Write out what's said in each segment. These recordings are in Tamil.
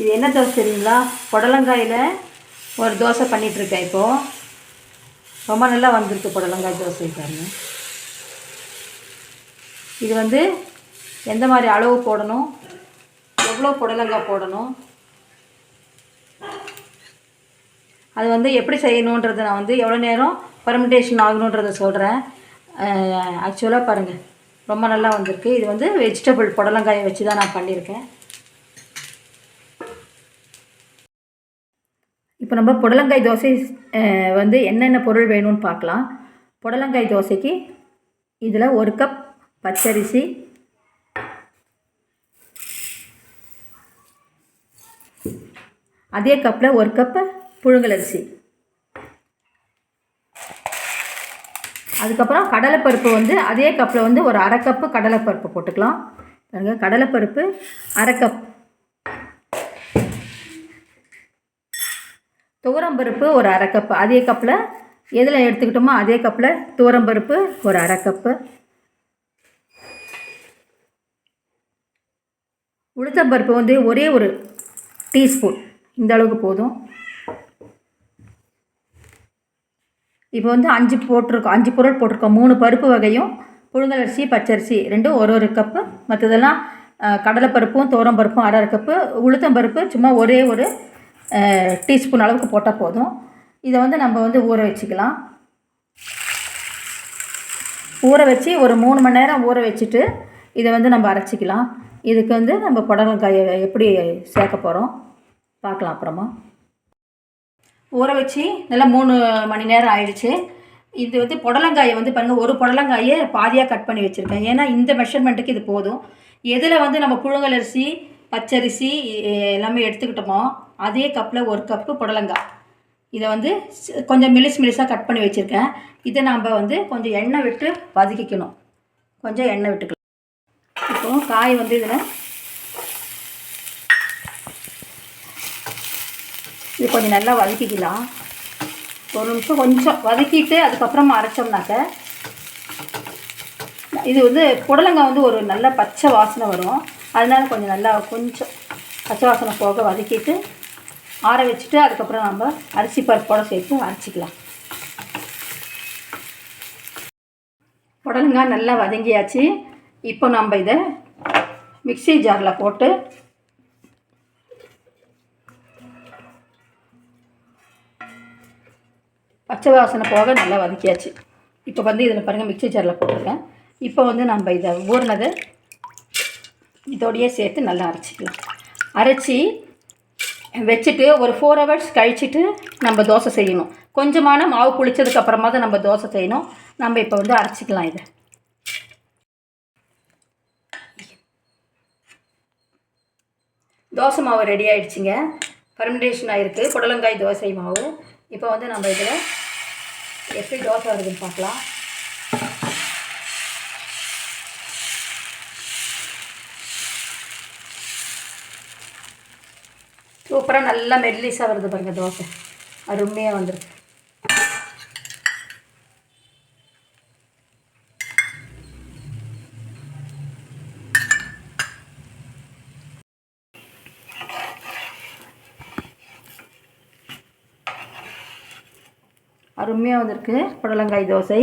இது என்ன தோசை தெரியுங்களா? புடலங்காயில் ஒரு தோசை பண்ணிகிட்ருக்கேன் இப்போது ரொம்ப நல்லா வந்திருக்கு புடலங்காய் தோசை பாருங்க. இது வந்து எந்த மாதிரி அளவு போடணும்? எவ்வளோ புடலங்காய் போடணும்? அது வந்து எப்படி செய்யணுன்றதை நான் வந்து எவ்வளோ நேரம் பர்மிடேஷன் ஆகணுன்றதை சொல்கிறேன் ஆக்சுவலாக பாருங்கள் ரொம்ப நல்லா வந்திருக்கு. இது வந்து வெஜிடபிள் புடலங்காயை வச்சு தான் நான் பண்ணியிருக்கேன். இப்போ நம்ம புடலங்காய் தோசை வந்து என்னென்ன பொருள் வேணும்னு பார்க்கலாம். புடலங்காய் தோசைக்கு இதில் ஒரு கப் பச்சரிசி அதே கப்பில் ஒரு கப்பு புழுங்கலரிசி அதுக்கப்புறம் கடலைப்பருப்பு வந்து அதே கப்பில் வந்து ஒரு அரை கப்பு கடலைப்பருப்பு போட்டுக்கலாம். பாருங்கள் கடலைப்பருப்பு அரை கப் துவரம்பருப்பு ஒரு அரை கப்பு அதே கப்பில் எதில் எடுத்துக்கிட்டோமோ அதே கப்பில் துவரம்பருப்பு ஒரு அரை கப்பு உளுத்தம்பருப்பு வந்து ஒரே ஒரு டீஸ்பூன் இந்த அளவுக்கு போதும். இப்போ வந்து அஞ்சு போட்டிருக்கோம். அஞ்சு பொருள் போட்டிருக்கோம். மூணு பருப்பு வகையும் புழுங்கலரிசி பச்சரிசி ரெண்டும் ஒரு ஒரு கப்பு மற்றதெல்லாம் கடலைப்பருப்பும் துவரம்பருப்பும் அரை அரை கப்பு உளுத்தம்பருப்பு சும்மா ஒரே ஒரு டீஸ்பூன் அளவுக்கு போட்டால் போதும். இதை வந்து நம்ம வந்து ஊற வச்சுக்கலாம். ஊற வச்சு ஒரு மூணு மணி நேரம் ஊற வச்சுட்டு இதை வந்து நம்ம அரைச்சிக்கலாம். இதுக்கு வந்து நம்ம புடலங்காயை எப்படி சேர்க்க போகிறோம் பார்க்கலாம் அப்புறமா. ஊற வச்சு நல்லா மூணு மணி நேரம் ஆயிடுச்சு. இது வந்து புடலங்காயை வந்து பாருங்கள் ஒரு புடலங்காயை பாதியாக கட் பண்ணி வச்சுருக்கேன். ஏன்னா இந்த மெஷர்மெண்ட்டுக்கு இது போதும். எதில் வந்து நம்ம புழுங்கலரிசி பச்சரிசி எல்லாமே எடுத்துக்கிட்டோமோ அதே கப்பில் ஒரு கப்பு புடலங்காய் இதை வந்து கொஞ்சம் மெலிஸ் மெலிஸாக கட் பண்ணி வச்சுருக்கேன். இதை நம்ம வந்து கொஞ்சம் எண்ணெய் விட்டு வதக்கிக்கணும். கொஞ்சம் எண்ணெய் விட்டுக்கலாம். இப்போ காய் வந்து இதில் இது கொஞ்சம் நல்லா வதக்கிக்கலாம். ஒரு நிமிஷம் கொஞ்சம் வதக்கிட்டு அதுக்கப்புறமா அரைச்சோம்னாக்க இது வந்து புடலங்காய் வந்து ஒரு நல்ல பச்சை வாசனை வரும். அதனால் கொஞ்சம் நல்லா கொஞ்சம் பச்சை வாசனை போக வதக்கிட்டு ஆற வச்சுட்டு அதுக்கப்புறம் நம்ம அரிசி பருப்போட சேர்த்து அரைச்சிக்கலாம். புடலங்காய் நல்லா வதங்கியாச்சு. இப்போ நம்ம இதை மிக்ஸி ஜாரில் போட்டு பச்சை வாசனை போக நல்லா வதக்கியாச்சு. இப்போ வந்து இதில் பாருங்கள் மிக்ஸி ஜாரில் போட்டிருக்கேன் இப்போ வந்து நம்ம இதை ஊறினதை இதோடையே சேர்த்து நல்லா அரைச்சிக்கலாம். அரைச்சி வச்சுட்டு ஒரு ஃபோர் ஹவர்ஸ் கழிச்சிட்டு நம்ம தோசை செய்யணும். கொஞ்சமான மாவு புளிச்சதுக்கப்புறமா தான் நம்ம தோசை செய்யணும். நம்ம இப்போ வந்து அரைச்சிக்கலாம் இதை. தோசை மாவு ரெடி ஆகிடுச்சிங்க ஃபர்மெண்டேஷன் ஆகிருக்கு புடலங்காய் தோசை மாவு. இப்போ வந்து நம்ம இதில் எப்படி தோசை வருதுன்னு பார்க்கலாம். சூப்பராக நல்லா மெல்லிஸாக வருது பாருங்கள் தோசை. அருமையாக வந்துருக்கு. அருமையாக வந்திருக்கு. புடலங்காய் தோசை.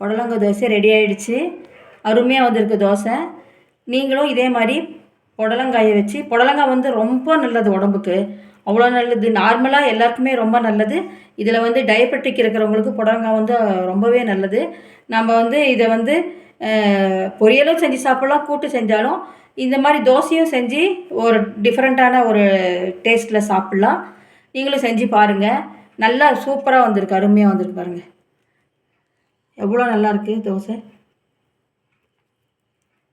புடலங்காய் தோசை ரெடி ஆகிடுச்சி அருமையாக வந்திருக்கு தோசை. நீங்களும் இதே மாதிரி புடலங்காயை வச்சு புடலங்காய் வந்து ரொம்ப நல்லது உடம்புக்கு. அவ்வளோ நல்லது. நார்மலாக எல்லாருக்குமே ரொம்ப நல்லது. இதில் வந்து டயபெட்டிக் இருக்கிறவங்களுக்கு புடலங்காய் வந்து ரொம்பவே நல்லது. நம்ம வந்து இதை வந்து பொரியலும் செஞ்சு சாப்பிட்லாம் கூட்டு செஞ்சாலும் இந்த மாதிரி தோசையும் செஞ்சு ஒரு டிஃப்ரெண்ட்டான ஒரு டேஸ்ட்டில் சாப்பிட்லாம். நீங்களும் செஞ்சு பாருங்கள் நல்லா சூப்பராக வந்திருக்கு. அருமையாக வந்திருக்கு பாருங்கள் எவ்வளோ நல்லாயிருக்கு தோசை.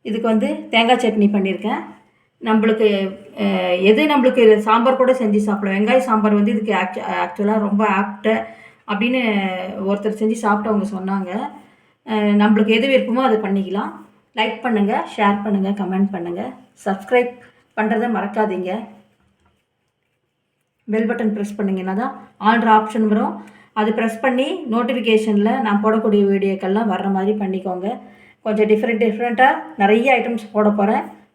இதுக்கு வந்து தேங்காய் சட்னி பண்ணியிருக்கேன். நம்மளுக்கு எது நம்மளுக்கு சாம்பார் கூட செஞ்சு சாப்பிடலாம். வெங்காய சாம்பார் வந்து இதுக்கு ஆக்சு ஆக்சுவலாக ரொம்ப ஆப்ட அப்படின்னு ஒருத்தர் செஞ்சு சாப்பிட்டவங்க சொன்னாங்க. நம்மளுக்கு எது விருப்பமோ அதை பண்ணிக்கலாம். லைக் பண்ணுங்கள் ஷேர் பண்ணுங்கள் கமெண்ட் பண்ணுங்கள் சப்ஸ்கிரைப் பண்ணுறதை மறக்காதீங்க. பெல் பட்டன் ப்ரெஸ் பண்ணிங்கன்னா தான் ஆல்ட்ரு ஆப்ஷன் வரும். அது ப்ரெஸ் பண்ணி நோட்டிஃபிகேஷனில் நான் போடக்கூடிய வீடியோக்கள்லாம் வர்ற மாதிரி பண்ணிக்கோங்க. கொஞ்சம் டிஃப்ரெண்ட் டிஃப்ரெண்ட்டாக நிறைய ஐட்டம்ஸ் போட போகிறேன்